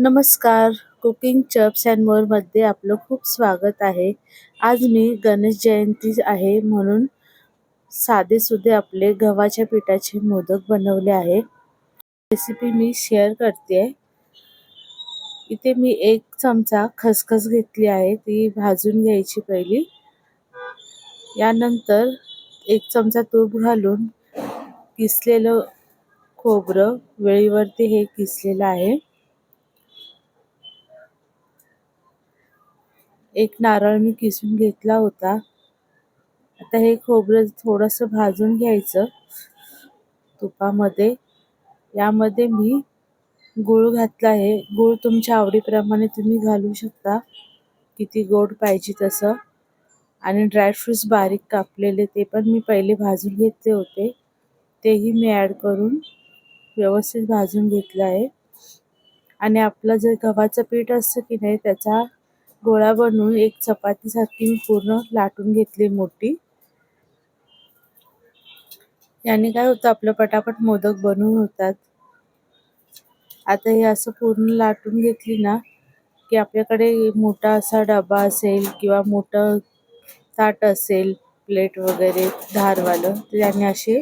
नमस्कार. Cooking चप्स and मोरमध्ये आपलं खूप स्वागत आहे. आज मी गणेश जयंती आहे म्हणून साधे सुधे आपले गव्हाच्या पिठाचे मोदक बनवले आहे. रेसिपी मी शेअर करते इथे मी एक चमचा खसखस घेतली आहे ती भाजून घ्यायची पहिली. यानंतर एक चमचा तूप घालून किसलेलं खोबरं वेळीवरती हे किसलेलं आहे. एक नारळ मी किसून घेतला होता. आता हे खोबरं थोडंसं भाजून घ्यायचं तुपामध्ये. यामध्ये मी गूळ घातला आहे. गूळ तुमच्या आवडीप्रमाणे तुम्ही घालू शकता. किती गोड पाहिजे तसं. आणि ड्रायफ्रूट्स बारीक कापलेले ते पण मी पहिले भाजून घेतले होते. तेही मी ॲड करून व्यवस्थित भाजून घेतलं आहे. आणि आपलं जे गव्हाचं पीठ असतं की नाही त्याचा गोळा बनवून एक चपातीसारखी मी पूर्ण लाटून घेतली मोठी. याने काय होतं आपलं पटापट मोदक बनवून होतात. आता हे असं पूर्ण लाटून घेतली ना की आपल्याकडे मोठा असा डबा असेल किंवा मोठं ताट असेल प्लेट वगैरे धारवालं तर त्याने असे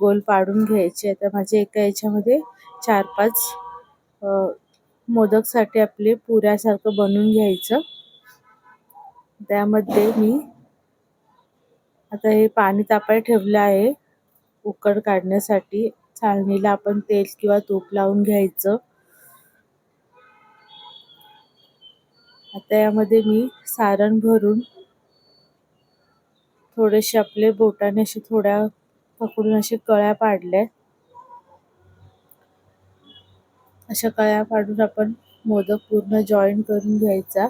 गोल पाडून घ्यायचे. आता माझ्या एका याच्यामध्ये चार पाच मोदकसाठी आपले पुऱ्यासारखं बनवून घ्यायचं. त्यामध्ये मी आता हे पाणी तापायला ठेवलं आहे. उकड काढण्यासाठी चाळणीला आपण तेल किंवा तूप लावून घ्यायचं. आता यामध्ये मी सारण भरून थोडेसे आपले बोटाने असे थोड्या पकडून असे कळ्या पाडल्या. अशा कळ्या पाडून आपण मोदक पूर्ण जॉईन करून घ्यायचा.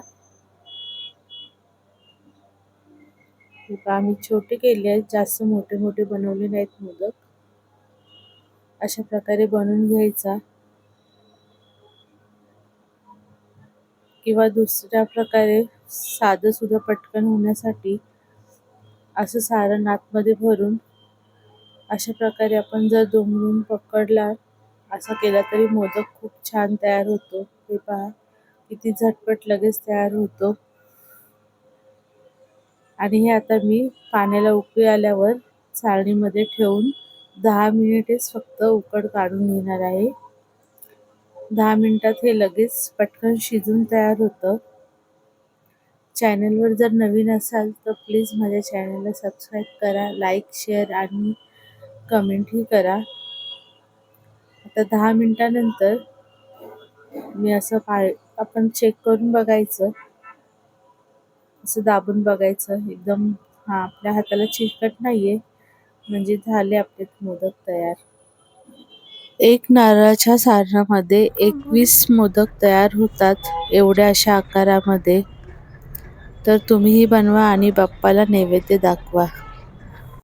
आम्ही छोटे केले आहेत जास्त मोठे मोठे बनवले नाहीत मोदक. अशा प्रकारे बनवून घ्यायचा. किंवा दुसऱ्या प्रकारे साधं सुद्धा पटकन होण्यासाठी असं सारण आतमध्ये भरून अशा प्रकारे आपण जर दोमडून पकडला असं केला तरी मोदक खूप छान तयार होतो. हे पहा किती झटपट लगेच तयार होतो. आणि हे आता मी पाण्याला उकळी आल्यावर चाळणीमध्ये ठेवून दहा मिनिटेच फक्त उकड काढून घेणार आहे. दहा मिनिटात हे लगेच पटकन शिजून तयार होतं. चॅनलवर जर नवीन असाल तर प्लीज माझ्या चॅनलला सबस्क्राईब करा लाईक शेअर आणि कमेंटही करा. आता दहा मिनटानंतर मी असं पाय आपण चेक करून बघायचं. असं दाबून बघायचं. एकदम हा आपल्या हाताला चिकट नाही आहे म्हणजे झाले आपले मोदक तयार. एक नारळाच्या सारणामध्ये एकवीस मोदक तयार होतात एवढ्या अशा आकारामध्ये. तर तुम्हीही बनवा आणि बाप्पाला नैवेद्य दाखवा.